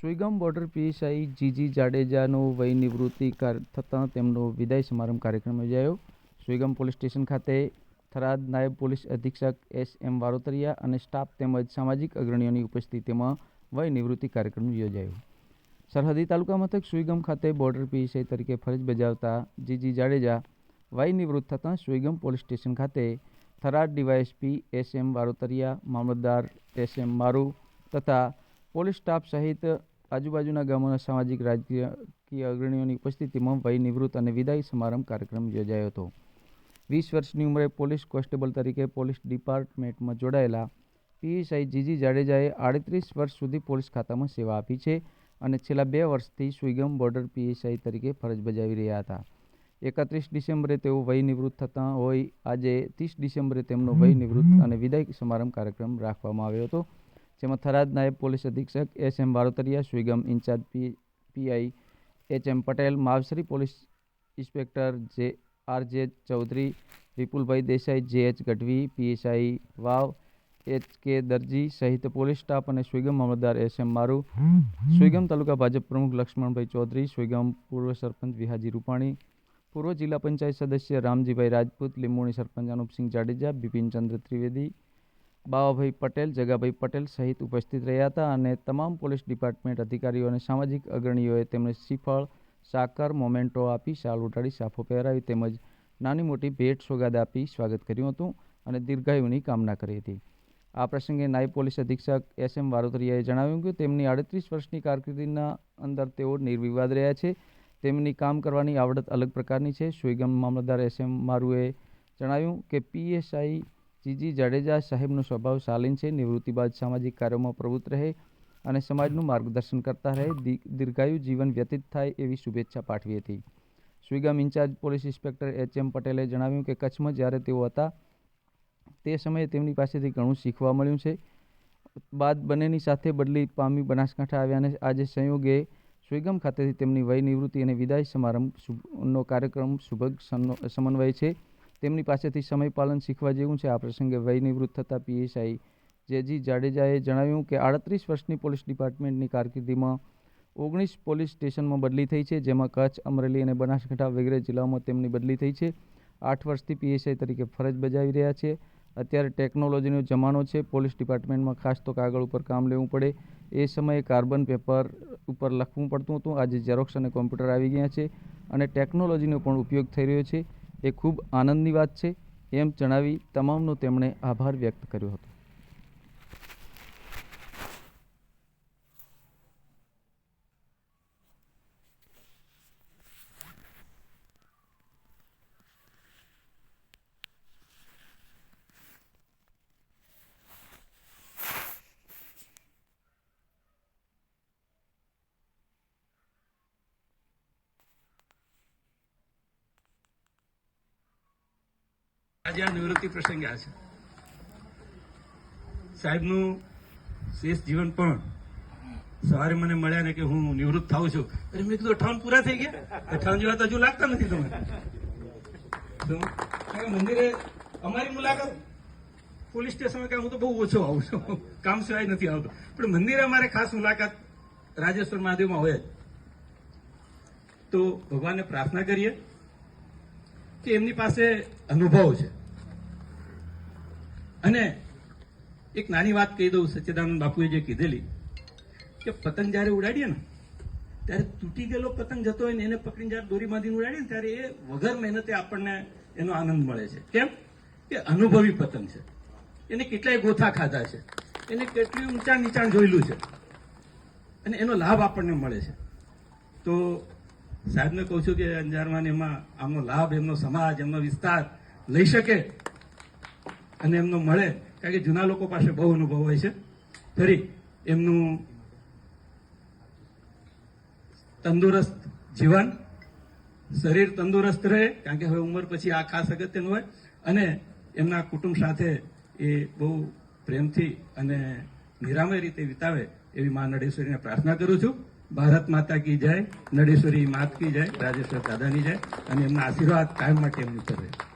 Suigam border PSI G G જાડેજાનો વય નિવૃત્તિ થતાં તેમનો વિદાય સમારંભ કાર્યક્રમ યોજાયો. સુઈગામ પોલીસ સ્ટેશન ખાતે થરાદ નાયબ પોલીસ અધિક્ષક એસ એમ વારોતરિયા અને સ્ટાફ તેમજ સામાજિક અગ્રણીઓની ઉપસ્થિતિમાં વય નિવૃત્તિ કાર્યક્રમ યોજાયો. સરહદી તાલુકા મથક સુઈગામ ખાતે બોર્ડર પીએસઆઈ તરીકે ફરજ બજાવતા જીજી જાડેજા વય નિવૃત્ત થતાં સુઈગામ પોલીસ સ્ટેશન ખાતે Tharad DYSP S M Varotariya, મામલતદાર એસ એમ મારુ તથા પોલીસ સ્ટાફ સહિત આજુબાજુના ગામોના સામાજિક, રાજકીય અગ્રણીઓની ઉપસ્થિતિમાં વય નિવૃત્ત અને વિદાય સમારંભ કાર્યક્રમ યોજાયો હતો. વીસ વર્ષની ઉંમરે પોલીસ કોન્સ્ટેબલ તરીકે પોલીસ ડિપાર્ટમેન્ટમાં જોડાયેલા પીએસઆઈ જીજી જાડેજાએ આડત્રીસ વર્ષ સુધી પોલીસ ખાતામાં સેવા આપી છે અને છેલ્લા બે વર્ષથી સુઈગમ બોર્ડર પીએસઆઈ તરીકે ફરજ બજાવી રહ્યા હતા. એકત્રીસ ડિસેમ્બરે તેઓ વય નિવૃત્ત થતા હોય. આજે ત્રીસ ડિસેમ્બરે તેમનો વય નિવૃત્ત અને વિદાય સમારંભ કાર્યક્રમ રાખવામાં આવ્યો હતો. જેમાં થરાદ નાયબ પોલીસ અધિક્ષક S M Varotariya Suigam in charge P, PI H M Patel, Mavsari police inspector J, R J Chaudhari, Vipulbhai Desai, J H Gadhvi, PSI Vav, H K Darji સહિત પોલીસ સ્ટાફ અને સ્વિગમ મામલતદાર S M મારુ. સ્વિગમ તાલુકા ભાજપ પ્રમુખ લક્ષ્મણભાઈ ચૌધરી સ્વિગમ પૂર્વ સરપંચ વિહાજી રૂપાણી, પૂર્વ જિલ્લા પંચાયત સદસ્ય રામજીભાઈ રાજપૂત, લીંબોણી સરપંચ અનુપસિંહ જાડેજા બિપિનચંદ્ર ત્રિવેદી બાવાભાઈ પટેલ, જગાભાઈ પટેલ સહિત ઉપસ્થિત રહ્યા હતા અને તમામ પોલીસ ડિપાર્ટમેન્ટ અધિકારીઓ અને સામાજિક અગ્રણીઓએ તેમને શ્રીફળ સાકર મોમેન્ટો આપી શાલ ઉટાડી સાફો પહેરાવી તેમજ નાની મોટી ભેટ સોગાદ આપી સ્વાગત કર્યું હતું અને દીર્ઘાયુની કામના કરી હતી. આ પ્રસંગે નાયબ પોલીસ અધિક્ષક એસ એમ વારોતરિયાએ જણાવ્યું કે તેમની આડત્રીસ વર્ષની કારકિર્દીના અંદર તેઓ નિર્વિવાદ રહ્યા છે. તેમની કામ કરવાની આવડત અલગ પ્રકારની છે. સુઈગમ મામલતદાર એસ એમ મારુએ જણાવ્યું કે પીએસઆઈ જીજી જાડેજા સાહેબનો સ્વભાવ શાલીન છે નિવૃત્તિ બાદ સામાજિક કાર્યોમાં પ્રવૃત્ત રહે અને સમાજનું માર્ગદર્શન કરતા રહે દીર્ઘાયુ જીવન વ્યતીત થાય એવી શુભેચ્છા પાઠવી હતી. Suigam in charge police inspector H M પટેલે જણાવ્યું કે કચ્છમાં જ્યારે તેઓ હતા, તે સમયે તેમની પાસેથી ઘણું શીખવા મળ્યું છે. બાદ બંનેની સાથે બદલી પામી બનાસકાંઠા આવ્યા અને આજે સંયોગે સુઈગામ ખાતેથી તેમની વય નિવૃત્તિ અને વિદાય સમારંભ નો કાર્યક્રમ સુભગ સમન્વય છે. તેમની પાસેથી સમયપાલન શીખવા જેવું છે. આ પ્રસંગે વય નિવૃત્ત થતા પીએસઆઈ જેજી જાડેજાએ જણાવ્યું કે આડત્રીસ વર્ષની પોલીસ ડિપાર્ટમેન્ટની કારકિર્દીમાં ઓગણીસ પોલીસ સ્ટેશનમાં બદલી થઈ છે, જેમાં કચ્છ, અમરેલી અને બનાસકાંઠા વગેરે જિલ્લાઓમાં તેમની બદલી થઈ છે. આઠ વર્ષથી પીએસઆઈ તરીકે ફરજ બજાવી રહ્યા છે. અત્યારે ટેકનોલોજીનો જમાનો છે. પોલીસ ડિપાર્ટમેન્ટમાં ખાસ તો કાગળ ઉપર કામ લેવું પડે. એ સમયે કાર્બન પેપર ઉપર લખવું પડતું હતું. આજે ઝેરોક્સ અને કોમ્પ્યુટર આવી ગયા છે અને ટેકનોલોજીનો પણ ઉપયોગ થઈ રહ્યો છે. એ ખૂબ આનંદની વાત છે. એમ જણાવી તમામનો તેમણે આભાર વ્યક્ત કર્યો હતો. આજે આ નિવૃત્તિ પ્રસંગે આ છે. સાહેબનું શેષ જીવન પણ સવારે મને મળ્યા ને કે હું નિવૃત્ત થાઉં છું. અરે મેં કીધું અઠાવન પૂરા થઈ ગયા. અઠાવન જેવા તો હજુ લાગતા નથી તમે મંદિરે અમારી મુલાકાત પોલીસ સ્ટેશન કે હું તો બહુ ઓછો આવું છું. કામ સિવાય નથી આવતો. પણ મંદિરે અમારે ખાસ મુલાકાત રાજેશ્વર મહાદેવમાં હોય તો ભગવાનને પ્રાર્થના કરીએ. કે એમની પાસે અનુભવ છે. અને એક નાની વાત કહી દઉં, સચ્ચિદાનંદ બાપુએ જે કીધેલી, કે પતંગ જ્યારે ઉડાડીએ ને, ત્યારે તૂટી ગયેલો પતંગ જતો હોય ને, એને પકડીને જ્યારે દોરી બાંધીને ઉડાડીએ ને, ત્યારે એ વગર મહેનતે આપણને એનો આનંદ મળે છે. કેમ? કે અનુભવી પતંગ છે. એને કેટલાય ગોથા ખાધા છે. એને કેટલી ઊંચાણ નીચાણ જોયેલું છે. અને એનો લાભ આપણને મળે છે. તો સાહેબને કહું છું કે અંજારમાં એમાં આમનો લાભ, એમનો સમાજ, એમનો વિસ્તાર લઈ શકે અને એમનો મળે. કારણ કે જૂના લોકો પાસે બહુ અનુભવ હોય છે. ફરી એમનું તંદુરસ્ત જીવન, શરીર તંદુરસ્ત રહે, કારણ કે હવે ઉંમર પછી આ ખાસ અગત્યનું હોય. અને એમના કુટુંબ સાથે એ બહુ પ્રેમથી અને નિરામય રીતે વિતાવે એવી મા નડેશ્વરીને પ્રાર્થના કરું છું. ભારત માતા કી જય, નડેશ્વરી માત કી જય, રાજેશ્વર દાદાની જય, અને એમના આશીર્વાદ કાયમ માટે એમની કરે